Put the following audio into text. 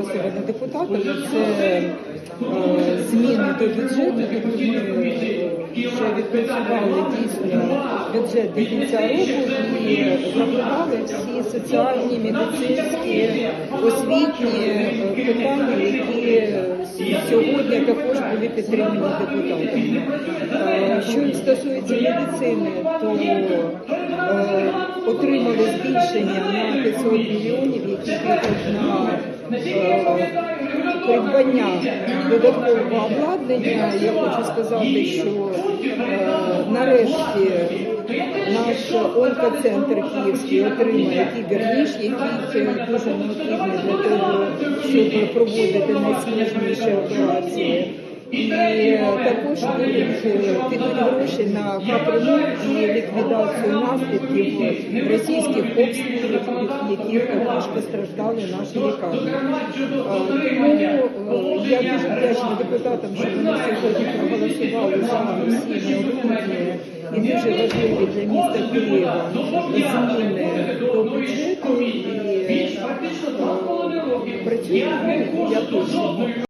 проголосовані депутатами, це е, зміни до бюджету, тому ми вже відпрацювали дійсно бюджет до кінця року і врахували всі соціальні, медицинські, освітні е, питання, які е, сьогодні також були підтримані депутатами. Е, Що стосується медицини, то е, отримали збільшення на 500 мільйонів, які е, придбання додаткового обладнання. Я хочу сказати, що е, нарешті наш онкоцентр Київський отримає кіберніж, який е, дуже необхідний для того, щоб проводити найсложніші операції. І е, також е, підуть гроші на капремонт і ліквідацію наслідків російських обстрілів, яких також постраждали наші лікарні. Е, Тому я дуже вдячна депутатам, що вони сьогодні проголосували за всі необхідні і дуже важливі для міста Києва зміни до бюджету і працюємо як хочемо.